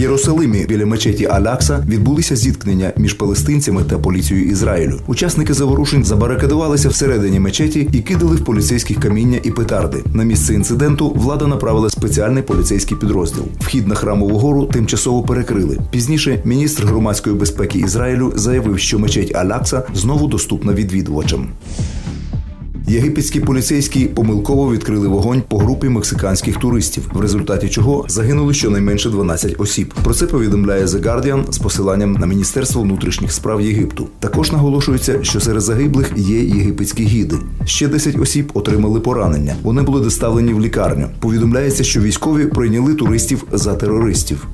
Єрусалимі біля мечеті Алякса відбулися зіткнення між палестинцями та поліцією Ізраїлю. Учасники заворушень забарикадувалися всередині мечеті і кидали в поліцейських каміння і петарди. На місце інциденту влада направила спеціальний поліцейський підрозділ. Вхід на храмову гору тимчасово перекрили. Пізніше міністр громадської безпеки Ізраїлю заявив, що мечеть Алякса знову доступна відвідувачам. Єгипетські поліцейські помилково відкрили вогонь по групі мексиканських туристів, в результаті чого загинули щонайменше 12 осіб. Про це повідомляє The Guardian з посиланням на Міністерство внутрішніх справ Єгипту. Також наголошується, що серед загиблих є єгипетські гіди. Ще 10 осіб отримали поранення. Вони були доставлені в лікарню. Повідомляється, що військові прийняли туристів за терористів.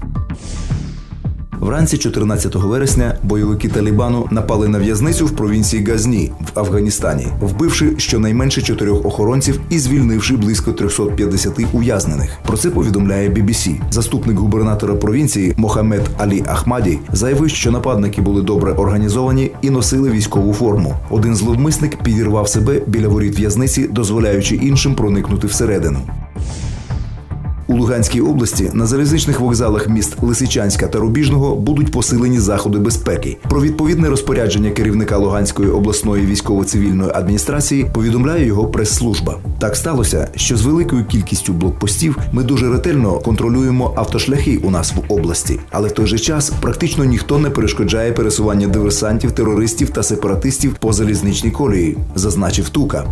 Вранці 14 вересня бойовики Талібану напали на в'язницю в провінції Газні в Афганістані, вбивши щонайменше чотирьох охоронців і звільнивши близько 350 ув'язнених. Про це повідомляє BBC. Заступник губернатора провінції Мохамед Алі Ахмаді заявив, що нападники були добре організовані і носили військову форму. Один зловмисник підірвав себе біля воріт в'язниці, дозволяючи іншим проникнути всередину. У Луганській області на залізничних вокзалах міст Лисичанська та Рубіжного будуть посилені заходи безпеки. Про відповідне розпорядження керівника Луганської обласної військово-цивільної адміністрації повідомляє його прес-служба. Так сталося, що з великою кількістю блокпостів ми дуже ретельно контролюємо автошляхи у нас в області, але в той же час практично ніхто не перешкоджає пересування диверсантів, терористів та сепаратистів по залізничній колії, зазначив Тука.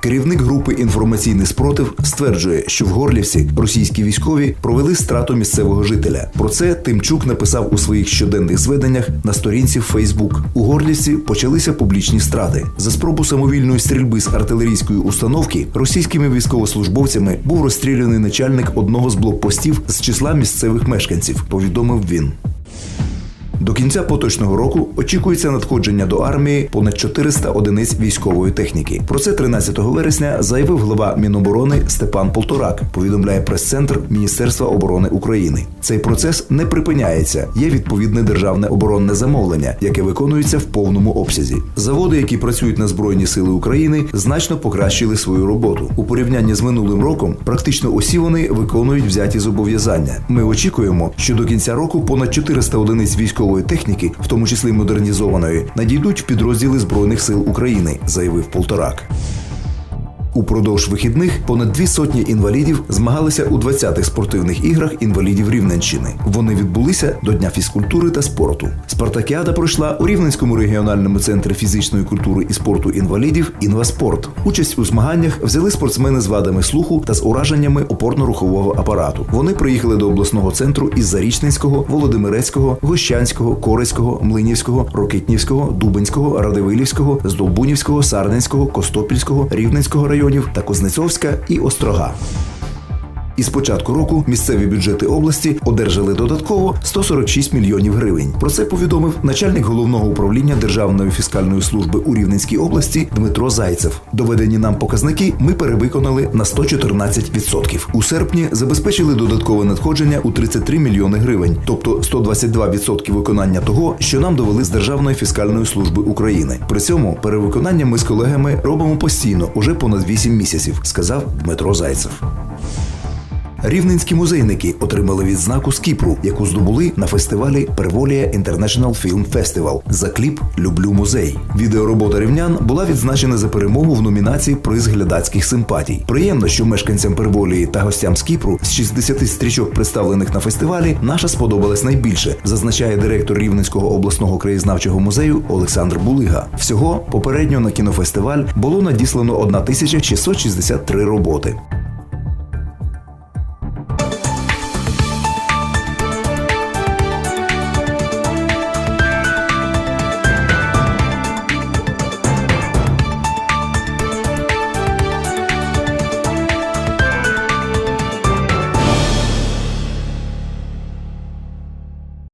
Керівник групи інформаційний спротив стверджує, що в Горлівці російські військові провели страту місцевого жителя. Про це Тимчук написав у своїх щоденних зведеннях на сторінці в Фейсбук. У Горлівці почалися публічні страти. За спробу самовільної стрільби з артилерійської установки російськими військовослужбовцями був розстріляний начальник одного з блокпостів з числа місцевих мешканців. Повідомив він. До кінця поточного року очікується надходження до армії понад 400 одиниць військової техніки. Про це 13 вересня заявив глава Міноборони Степан Полторак. Повідомляє прес-центр Міністерства оборони України. Цей процес не припиняється. Є відповідне державне оборонне замовлення, яке виконується в повному обсязі. Заводи, які працюють на збройні сили України, значно покращили свою роботу у порівнянні з минулим роком. Практично усі вони виконують взяті зобов'язання. Ми очікуємо, що до кінця року понад 400 одиниць військової техніки, в тому числі модернізованої, надійдуть в підрозділи збройних сил України, заявив Полторак. Упродовж вихідних понад дві сотні інвалідів змагалися у 20-х спортивних іграх інвалідів Рівненщини. Вони відбулися до Дня фізкультури та спорту. Спартакіада пройшла у Рівненському регіональному центрі фізичної культури і спорту інвалідів Інваспорт. Участь у змаганнях взяли спортсмени з вадами слуху та з ураженнями опорно-рухового апарату. Вони приїхали до обласного центру із Зарічненського, Володимирецького, Гощанського, Корецького, Млинівського, Рокитнівського, Дубинського, Радивилівського, Здолбунівського, Сарненського, Костопільського, Рівненського районів та Кузнецовська і Острога. Із початку року місцеві бюджети області одержали додатково 146 мільйонів гривень. Про це повідомив начальник головного управління Державної фіскальної служби у Рівненській області Дмитро Зайцев. Доведені нам показники ми перевиконали на 114%. У серпні забезпечили додаткове надходження у 33 мільйони гривень, тобто 122% виконання того, що нам довели з Державної фіскальної служби України. При цьому перевиконання ми з колегами робимо постійно уже понад 8 місяців, сказав Дмитро Зайцев. Рівненські музейники отримали відзнаку з Кіпру, яку здобули на фестивалі Перволія International Film Festival за кліп Люблю музей. Відеоробота рівнян була відзначена за перемогу в номінації Приз глядацьких симпатій. Приємно, що мешканцям Перволії та гостям з Кіпру з 60 стрічок, представлених на фестивалі, наша сподобалась найбільше, зазначає директор Рівненського обласного краєзнавчого музею Олександр Булига. Всього попередньо на кінофестиваль було надіслано 1663 роботи.